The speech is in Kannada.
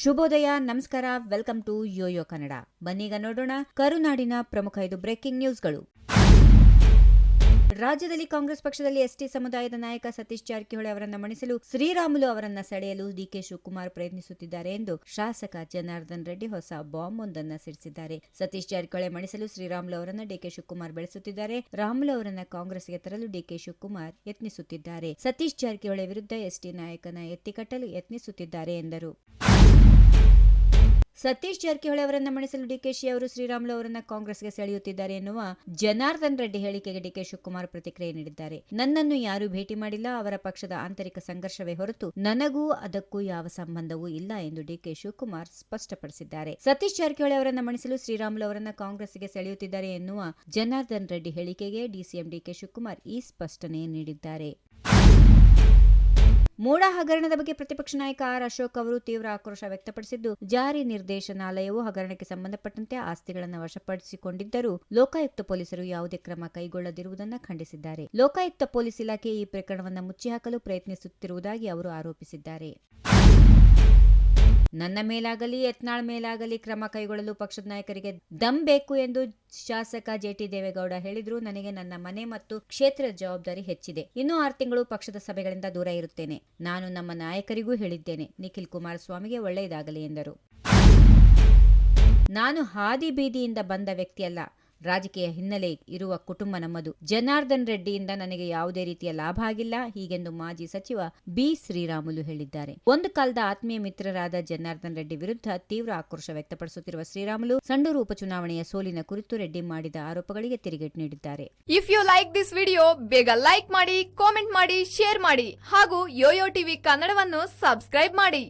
ಶುಭೋದಯ, ನಮಸ್ಕಾರ, ವೆಲ್ಕಮ್ ಟು ಯೋಯೋ ಕನ್ನಡ. ಬನ್ನೀಗ ನೋಡೋಣ ಕರುನಾಡಿನ ಪ್ರಮುಖ ಐದು ಬ್ರೇಕಿಂಗ್ ನ್ಯೂಸ್ಗಳು. ರಾಜ್ಯದಲ್ಲಿ ಕಾಂಗ್ರೆಸ್ ಪಕ್ಷದಲ್ಲಿ ಎಸ್ಟಿ ಸಮುದಾಯದ ನಾಯಕ ಸತೀಶ್ ಜಾರಕಿಹೊಳಿ ಅವರನ್ನು ಮಣಿಸಲು ಶ್ರೀರಾಮುಲು ಅವರನ್ನು ಸೆಳೆಯಲು ಡಿಕೆ ಶಿವಕುಮಾರ್ ಪ್ರಯತ್ನಿಸುತ್ತಿದ್ದಾರೆ ಎಂದು ಶಾಸಕ ಜನಾರ್ದನ್ ರೆಡ್ಡಿ ಹೊಸ ಬಾಂಬ್ ಒಂದನ್ನು ಸಿಡಿಸಿದ್ದಾರೆ. ಸತೀಶ್ ಜಾರಕಿಹೊಳಿ ಮಣಿಸಲು ಶ್ರೀರಾಮುಲು ಅವರನ್ನು ಡಿಕೆ ಶಿವಕುಮಾರ್ ಬೆಳೆಸುತ್ತಿದ್ದಾರೆ. ರಾಮುಲು ಅವರನ್ನ ಕಾಂಗ್ರೆಸ್ಗೆ ತರಲು ಡಿಕೆ ಶಿವಕುಮಾರ್ ಯತ್ನಿಸುತ್ತಿದ್ದಾರೆ. ಸತೀಶ್ ಜಾರಕಿಹೊಳಿ ವಿರುದ್ಧ ಎಸ್ಟಿ ನಾಯಕನ ಎತ್ತಿಕಟ್ಟಲು ಯತ್ನಿಸುತ್ತಿದ್ದಾರೆ ಎಂದರು. ಸತೀಶ್ ಜಾರಕಿಹೊಳಿ ಅವರನ್ನ ಮಣಿಸಲು ಡಿಕೆಶಿ ಅವರು ಶ್ರೀರಾಮುಲು ಅವರನ್ನ ಕಾಂಗ್ರೆಸ್ಗೆ ಸೆಳೆಯುತ್ತಿದ್ದಾರೆ ಎನ್ನುವ ಜನಾರ್ದನ್ ರೆಡ್ಡಿ ಹೇಳಿಕೆಗೆ ಡಿಕೆ ಶಿವಕುಮಾರ್ ಪ್ರತಿಕ್ರಿಯೆ ನೀಡಿದ್ದಾರೆ. ನನ್ನನ್ನು ಯಾರೂ ಭೇಟಿ ಮಾಡಿಲ್ಲ, ಅವರ ಪಕ್ಷದ ಆಂತರಿಕ ಸಂಘರ್ಷವೇ ಹೊರತು ನನಗೂ ಅದಕ್ಕೂ ಯಾವ ಸಂಬಂಧವೂ ಇಲ್ಲ ಎಂದು ಡಿಕೆ ಶಿವಕುಮಾರ್ ಸ್ಪಷ್ಟಪಡಿಸಿದ್ದಾರೆ. ಸತೀಶ್ ಜಾರಕಿಹೊಳಿ ಅವರನ್ನ ಮಣಿಸಲು ಶ್ರೀರಾಮುಲು ಅವರನ್ನ ಕಾಂಗ್ರೆಸ್ಗೆ ಸೆಳೆಯುತ್ತಿದ್ದಾರೆ ಎನ್ನುವ ಜನಾರ್ದನ್ ರೆಡ್ಡಿ ಹೇಳಿಕೆಗೆ ಡಿಸಿಎಂ ಡಿಕೆ ಶಿವಕುಮಾರ್ ಈ ಸ್ಪಷ್ಟನೆ ನೀಡಿದ್ದಾರೆ. ಮೂಡ ಹಗರಣದ ಬಗ್ಗೆ ಪ್ರತಿಪಕ್ಷ ನಾಯಕ ಆರ್ ಅಶೋಕ್ ಅವರು ತೀವ್ರ ಆಕ್ರೋಶ ವ್ಯಕ್ತಪಡಿಸಿದ್ದು, ಜಾರಿ ನಿರ್ದೇಶನಾಲಯವು ಹಗರಣಕ್ಕೆ ಸಂಬಂಧಪಟ್ಟಂತೆ ಆಸ್ತಿಗಳನ್ನು ವಶಪಡಿಸಿಕೊಂಡಿದ್ದರೂ ಲೋಕಾಯುಕ್ತ ಪೊಲೀಸರು ಯಾವುದೇ ಕ್ರಮ ಕೈಗೊಳ್ಳದಿರುವುದನ್ನು ಖಂಡಿಸಿದ್ದಾರೆ. ಲೋಕಾಯುಕ್ತ ಪೊಲೀಸ್ ಇಲಾಖೆ ಈ ಪ್ರಕರಣವನ್ನು ಮುಚ್ಚಿಹಾಕಲು ಪ್ರಯತ್ನಿಸುತ್ತಿರುವುದಾಗಿ ಅವರು ಆರೋಪಿಸಿದ್ದಾರೆ. ನನ್ನ ಮೇಲಾಗಲಿ, ಯತ್ನಾಳ್ ಮೇಲಾಗಲಿ ಕ್ರಮ ಕೈಗೊಳ್ಳಲು ಪಕ್ಷದ ನಾಯಕರಿಗೆ ದಮ್ ಬೇಕು ಎಂದು ಶಾಸಕ ಜೆಟಿ ದೇವೇಗೌಡ ಹೇಳಿದ್ರು. ನನಗೆ ನನ್ನ ಮನೆ ಮತ್ತು ಕ್ಷೇತ್ರದ ಜವಾಬ್ದಾರಿ ಹೆಚ್ಚಿದೆ. ಇನ್ನು ಆರು ತಿಂಗಳು ಪಕ್ಷದ ಸಭೆಗಳಿಂದ ದೂರ ಇರುತ್ತೇನೆ. ನಾನು ನಮ್ಮ ನಾಯಕರಿಗೂ ಹೇಳಿದ್ದೇನೆ. ನಿಖಿಲ್ ಕುಮಾರಸ್ವಾಮಿಗೆ ಒಳ್ಳೆಯದಾಗಲಿ ಎಂದರು. ನಾನು ಹಾದಿ ಬೀದಿಯಿಂದ ಬಂದ ವ್ಯಕ್ತಿಯಲ್ಲ. ರಾಜಕೀಯ ಹಿನ್ನೆಲೆ ಇರುವ ಕುಟುಂಬ ನಮ್ಮದು. ಜನಾರ್ದನ್ ರೆಡ್ಡಿಯಿಂದ ನನಗೆ ಯಾವುದೇ ರೀತಿಯ ಲಾಭ ಆಗಿಲ್ಲ, ಹೀಗೆಂದು ಮಾಜಿ ಸಚಿವ ಬಿ ಶ್ರೀರಾಮುಲು ಹೇಳಿದ್ದಾರೆ. ಒಂದು ಕಾಲದ ಆತ್ಮೀಯ ಮಿತ್ರರಾದ ಜನಾರ್ದನ್ ರೆಡ್ಡಿ ವಿರುದ್ಧ ತೀವ್ರ ಆಕ್ರೋಶ ವ್ಯಕ್ತಪಡಿಸುತ್ತಿರುವ ಶ್ರೀರಾಮುಲು ಸಂಡೂರು ಉಪಚುನಾವಣೆಯ ಸೋಲಿನ ಕುರಿತು ರೆಡ್ಡಿ ಮಾಡಿದ ಆರೋಪಗಳಿಗೆ ತಿರುಗೇಟು ನೀಡಿದ್ದಾರೆ. If you like this video ಬೇಗ ಲೈಕ್ ಮಾಡಿ ಕಾಮೆಂಟ್ ಮಾಡಿ ಶೇರ್ ಮಾಡಿ ಹಾಗೂ ಯೋಯೋ ಟಿವಿ ಕನ್ನಡವನ್ನು ಸಬ್ಸ್ಕ್ರೈಬ್ ಮಾಡಿ.